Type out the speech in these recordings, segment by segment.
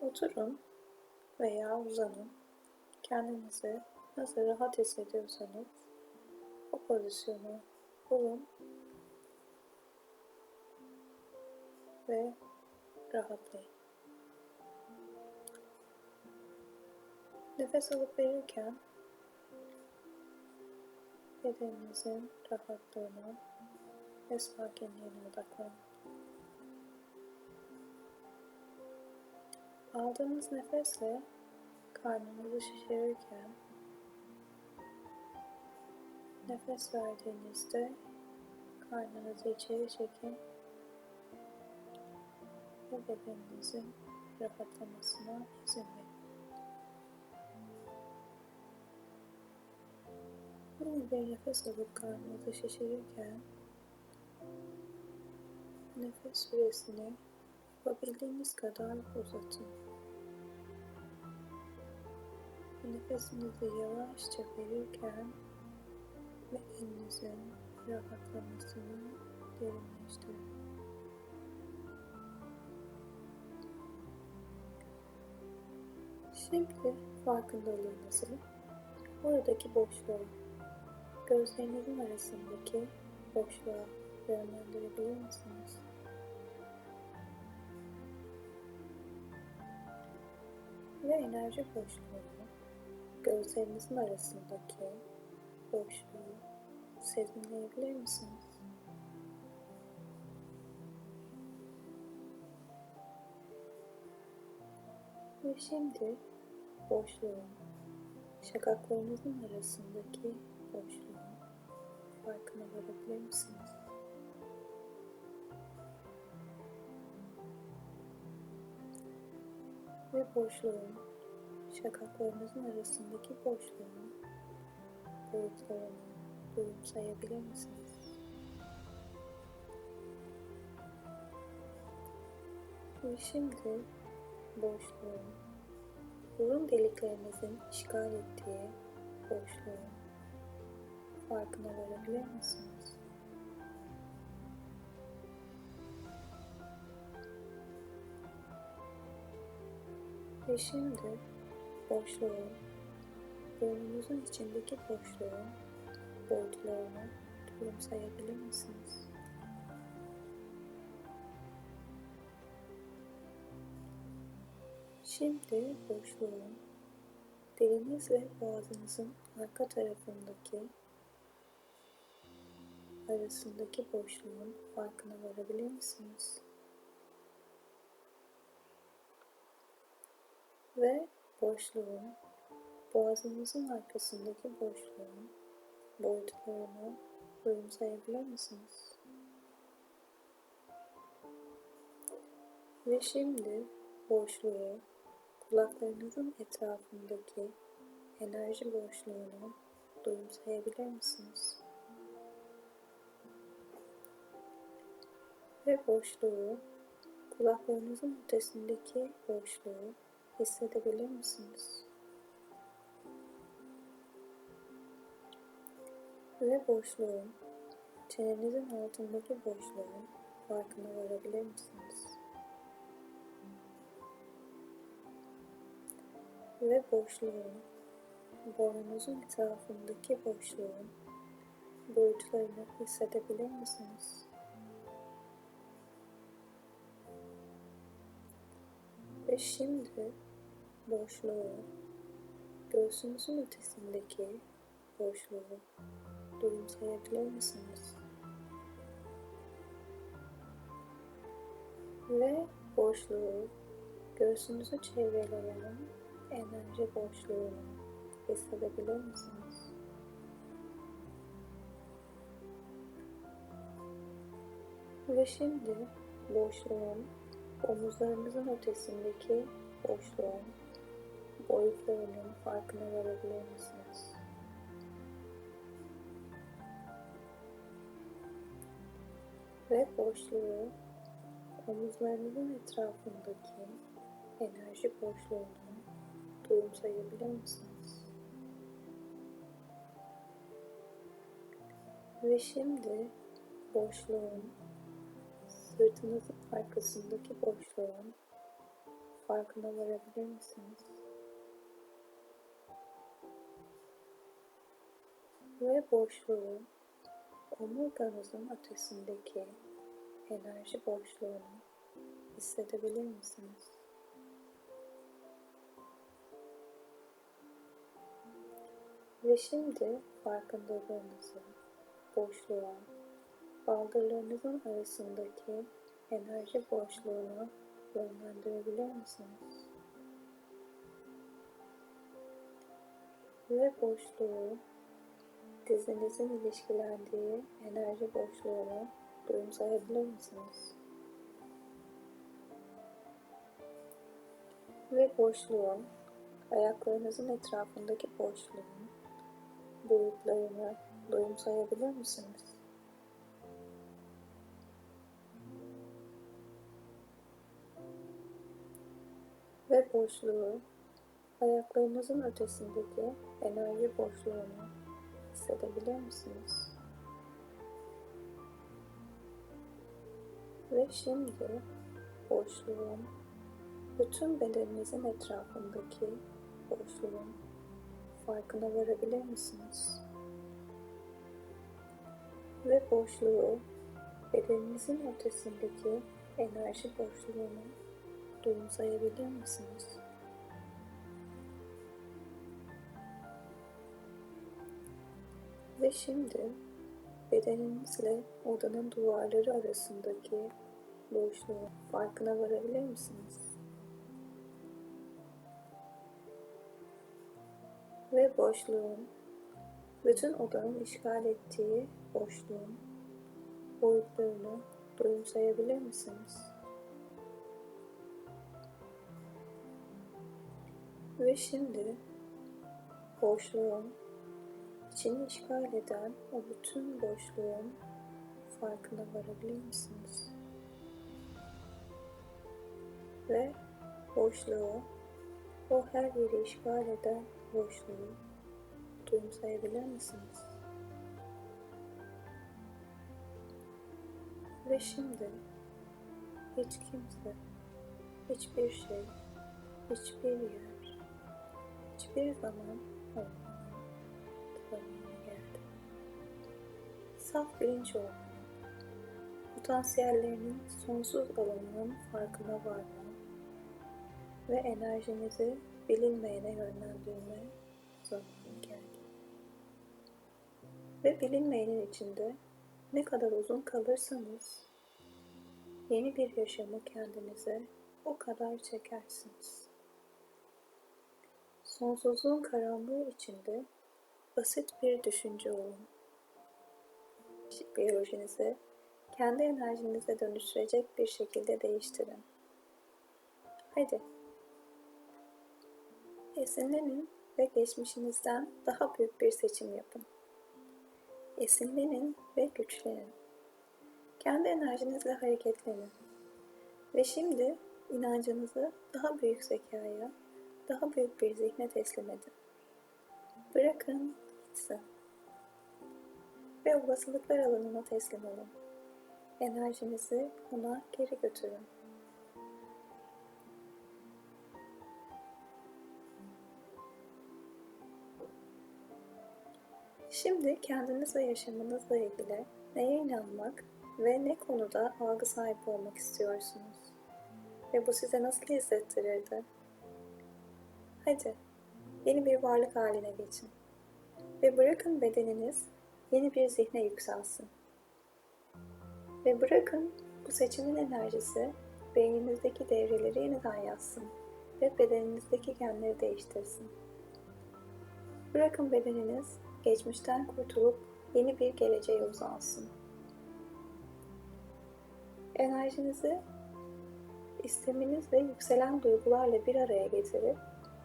Oturun veya uzanın. Kendinizi nasıl rahat hissediyorsanız o pozisyonu bulun ve rahatlayın. Nefes alıp verirken bedeninizin rahatlığına ve sakinliğine odaklanın. Aldığınız nefesle karnınızı şişirirken nefes verdiğinizde karnınızı içeri çekin ve bedeninizin rahatlamasına izin verin. Yine bir nefes alıp karnınızı şişirirken nefes süresini yapabildiğiniz kadar uzatın. Nefesinizi yavaşça verirken bedeninizin rahatlamasını derinleştirin. Şimdi farkındalığınızı oradaki boşluğa, gözlerinizin arasındaki boşluğa yönlendirebilir misiniz? Ve enerji boşluğunu gözlerinizin arasındaki boşluğu sezimleyebilir misiniz? Ve şimdi boşluğun şakaklarınızın arasındaki boşluğun farkına varabilir misiniz? Ve boşluğun şakaklarınızın arasındaki boşluğun boyutlarını duyumsayabilir misiniz? Ve şimdi boşluğun burun deliklerinizin işgal ettiği boşluğun farkına varabilir misiniz? Ve şimdi boşluğun, burnunuzun içindeki boşluğun boyutlarını duyumsayabilir misiniz? Şimdi boşluğun diliniz ve boğazınızın arka tarafındaki arasındaki boşluğun farkına varabilir misiniz? Ve boşluğun boğazınızın arkasındaki boşluğun boyutlarını duyumsayabilir misiniz? Ve şimdi boşluğu kulaklarınızın etrafındaki enerji boşluğunu duyumsayabilir misiniz? Ve boşluğu kulaklarınızın ötesindeki boşluğu hissedebilir misiniz? Ve boşluğun çenenizin altındaki boşluğun farkına varabilir misiniz? Ve boşluğun boynunuzun etrafındaki boşluğun boyutlarını hissedebilir misiniz? Ve şimdi boşluğu, göğsünüzün ötesindeki boşluğu duyumsayabilir misiniz? Ve boşluğu, göğsünüzü çevreleyen enerji boşluğunu hissedebilir misiniz? Ve şimdi boşluğun omuzlarınızın ötesindeki boşluğun boyutlarının farkına varabilir misiniz? Ve boşluğu omuzlarınızın etrafındaki enerji boşluğunu duyumsayabilir misiniz? Ve şimdi boşluğun sırtınızın arkasındaki boşluğun farkına varabilir misiniz? Ve boşluğu omurganızın ötesindeki enerji boşluğunu hissedebilir misiniz? Ve şimdi farkındalığınızı boşluğa, baldırlarınızın arasındaki enerji boşluğuna yönlendirebilir misiniz? Ve boşluğu dizinizin ilişkilendiği enerji boşluğunu duyumsayabilir misiniz? Ve boşluğun, ayaklarınızın etrafındaki boşluğun boyutlarını duyumsayabilir misiniz? Ve boşluğu, ayaklarınızın ötesindeki enerji boşluğunu hissedebilir misiniz? Ve şimdi boşluğun bütün bedeninizin etrafındaki boşluğun farkına varabilir misiniz? Ve boşluğu bedeninizin ötesindeki enerji boşluğunu duyumsayabilir misiniz? Ve şimdi bedeninizle odanın duvarları arasındaki boşluğun farkına varabilir misiniz? Ve boşluğun bütün odanın işgal ettiği boşluğun boyutlarını duyumsayabilir misiniz? Ve şimdi boşluğun içini işgal eden o bütün boşluğun farkına varabilir misiniz? Ve boşluğu, o her yeri işgal eden boşluğu duyumsayabilir misiniz? Ve şimdi hiç kimse, hiçbir şey, hiçbir yer, hiçbir zaman olmadan zamanı geldi. Saf bilinç olmanın, potansiyellerinin sonsuz alanının farkına varma ve enerjinizi bilinmeyene yönlendirme zamanı geldi. Ve bilinmeyenin içinde ne kadar uzun kalırsanız yeni bir yaşamı kendinize o kadar çekersiniz. Sonsuzluğun karanlığı içinde basit bir düşünce olun. Biyolojinizi kendi enerjinize dönüştürecek bir şekilde değiştirin. Hadi. Esinlenin ve geçmişinizden daha büyük bir seçim yapın. Esinlenin ve güçlenin. Kendi enerjinizle hareketlenin. Ve şimdi inancınızı daha büyük zekaya, daha büyük bir zihne teslim edin. Bırakın gitsin. Ve olasılıklar alanına teslim olun. Enerjinizi ona geri götürün. Şimdi kendiniz ve yaşamınızla ilgili neye inanmak ve ne konuda algı sahibi olmak istiyorsunuz? Ve bu size nasıl hissettirirdi? Hadi, yeni bir varlık haline geçin. Ve bırakın bedeniniz yeni bir zihne yükselsin. Ve bırakın bu seçimin enerjisi beyninizdeki devreleri yeniden yazsın ve bedeninizdeki genleri değiştirsin. Bırakın bedeniniz geçmişten kurtulup yeni bir geleceğe uzansın. Enerjinizi isteminiz ve yükselen duygularla bir araya getirip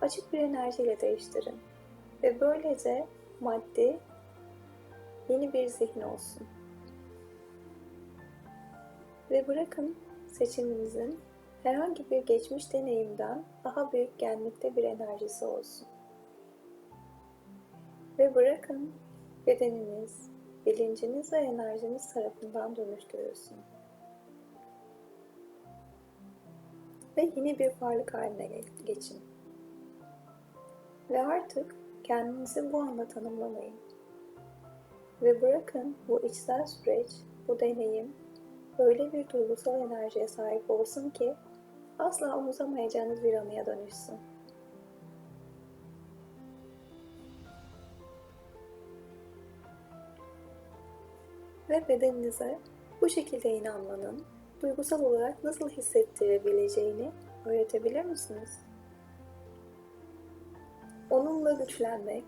açık bir enerjiyle değiştirin. Ve böylece maddi yeni bir zihin olsun. Ve bırakın seçiminizin herhangi bir geçmiş deneyimden daha büyük gelmekte bir enerjisi olsun. Ve bırakın bedeniniz, bilinciniz ve enerjiniz tarafından dönüştürülsün. ve yeni bir varlık haline ge- geçin. Ve artık kendinizi bu anda tanımlamayın. Ve bırakın bu içsel süreç, bu deneyim öyle bir duygusal enerjiye sahip olsun ki asla unutamayacağınız bir anıya dönüşsün. Ve bedeninize bu şekilde inanmanın duygusal olarak nasıl hissettirebileceğini öğretebilir misiniz? Onunla güçlenmek,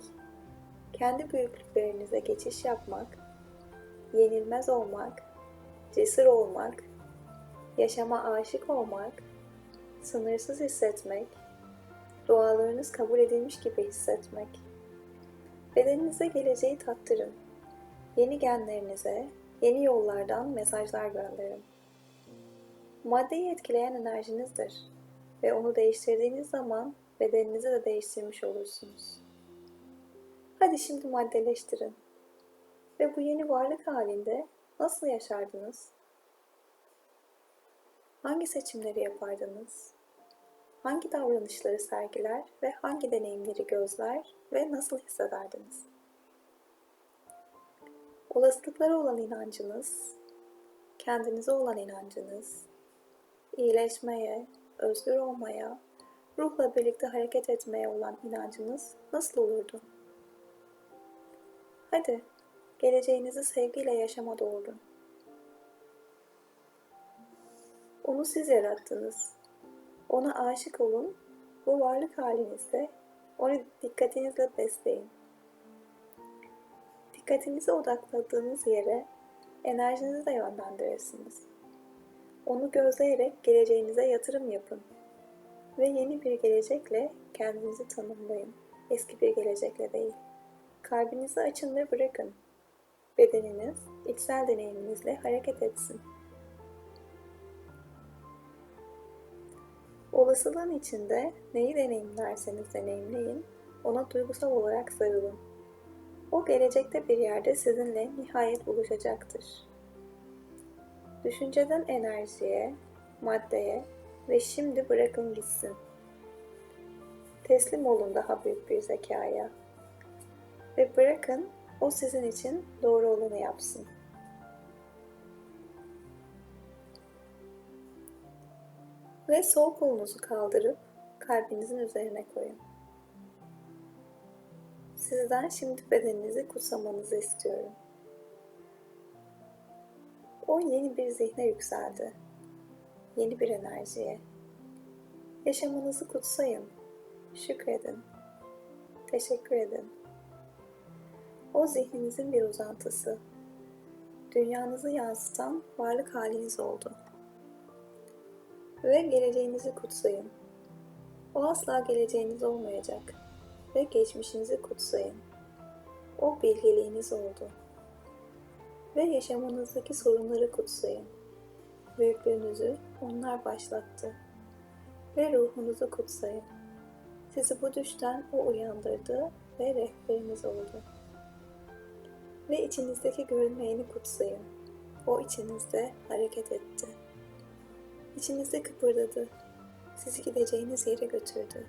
kendi büyüklüklerinize geçiş yapmak, yenilmez olmak, cesur olmak, yaşama aşık olmak, sınırsız hissetmek, dualarınız kabul edilmiş gibi hissetmek. Bedeninize geleceği tattırın. Yeni genlerinize, yeni yollardan mesajlar gönderin. Maddeyi etkileyen enerjinizdir ve onu değiştirdiğiniz zaman bedeninizi de değiştirmiş olursunuz. Hadi şimdi maddeleştirin. Ve bu yeni varlık halinde nasıl yaşardınız? Hangi seçimleri yapardınız? Hangi davranışları sergiler ve hangi deneyimleri gözler ve nasıl hissederdiniz? Olasılıklara olan inancınız, kendinize olan inancınız, iyileşmeye, özgür olmaya, ruhla birlikte hareket etmeye olan inancınız nasıl olurdu? Hadi, geleceğinizi sevgiyle yaşama doğurun. Onu siz yarattınız. Ona aşık olun, bu varlık halinizde onu dikkatinizle besleyin. Dikkatinizi odakladığınız yere enerjinizi de yönlendirirsiniz. Onu gözleyerek geleceğinize yatırım yapın ve yeni bir gelecekle kendinizi tanımlayın. Eski bir gelecekle değil. Kalbinizi açın ve bırakın. Bedeniniz içsel deneyiminizle hareket etsin. Olasılığın içinde neyi deneyimlerseniz deneyimleyin, ona duygusal olarak sarılın. O gelecekte bir yerde sizinle nihayet buluşacaktır. Düşünceden enerjiye, maddeye ve şimdi bırakın gitsin. Teslim olun daha büyük bir zekaya. Ve bırakın o sizin için doğru olanı yapsın. Ve sol kolunuzu kaldırıp kalbinizin üzerine koyun. Sizden şimdi bedeninizi kutsamanızı istiyorum. O yeni bir zihne yükseldi. Yeni bir enerjiye. Yaşamınızı kutsayın. Şükredin. Teşekkür edin. O zihninizin bir uzantısı. Dünyanızı yansıtan varlık haliniz oldu. Ve geleceğinizi kutsayın. O asla geleceğiniz olmayacak. Ve geçmişinizi kutsayın. O bilgeliğiniz oldu. Ve yaşamınızdaki sorunları kutsayın. Büyüklüğünüzü onlar başlattı. Ve ruhunuzu kutsayın. Sizi bu düşten o uyandırdı ve rehberiniz oldu. Ve içinizdeki görünmeyeni kutsayın. O içinizde hareket etti. İçinizde kıpırdadı. Sizi gideceğiniz yere götürdü.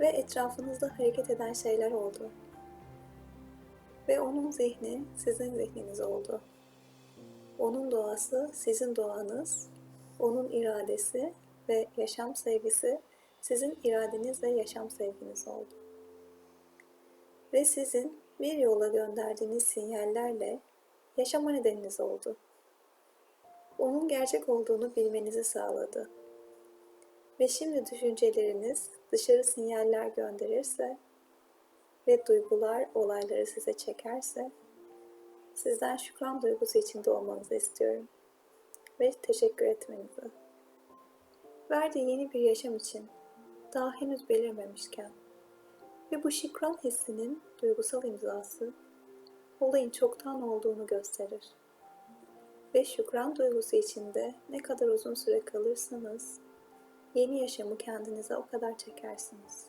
Ve etrafınızda hareket eden şeyler oldu. Ve onun zihni sizin zihniniz oldu. Onun doğası sizin doğanız, onun iradesi ve yaşam sevgisi sizin iradeniz ve yaşam sevginiz oldu. Ve sizin bir yola gönderdiğiniz sinyallerle yaşama nedeniniz oldu. Onun gerçek olduğunu bilmenizi sağladı. Ve şimdi düşünceleriniz dışarı sinyaller gönderirse ve duygular olayları size çekerse sizden şükran duygusu içinde olmanızı istiyorum ve teşekkür etmenizi. Verdiği yeni bir yaşam için daha henüz belirmemişken ve bu şükran hissinin duygusal imzası olayın çoktan olduğunu gösterir. Ve şükran duygusu içinde ne kadar uzun süre kalırsanız yeni yaşamı kendinize o kadar çekersiniz.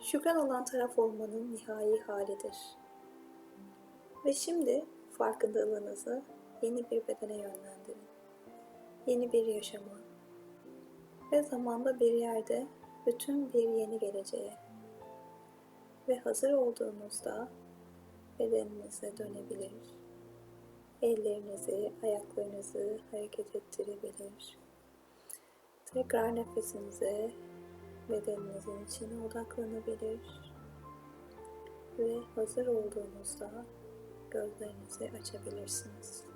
Şükran olan taraf olmanın nihai halidir. Ve şimdi farkındalığınızı yeni bir bedene yönlendirin. Yeni bir yaşama, ve zamanda bir yerde bütün bir yeni geleceğe ve hazır olduğunuzda bedeninize dönebilir. Ellerinizi, ayaklarınızı hareket ettirebilir. Tekrar nefesinize, bedeninizin içine odaklanabilir. Ve hazır olduğunuzda gözlerinizi açabilirsiniz.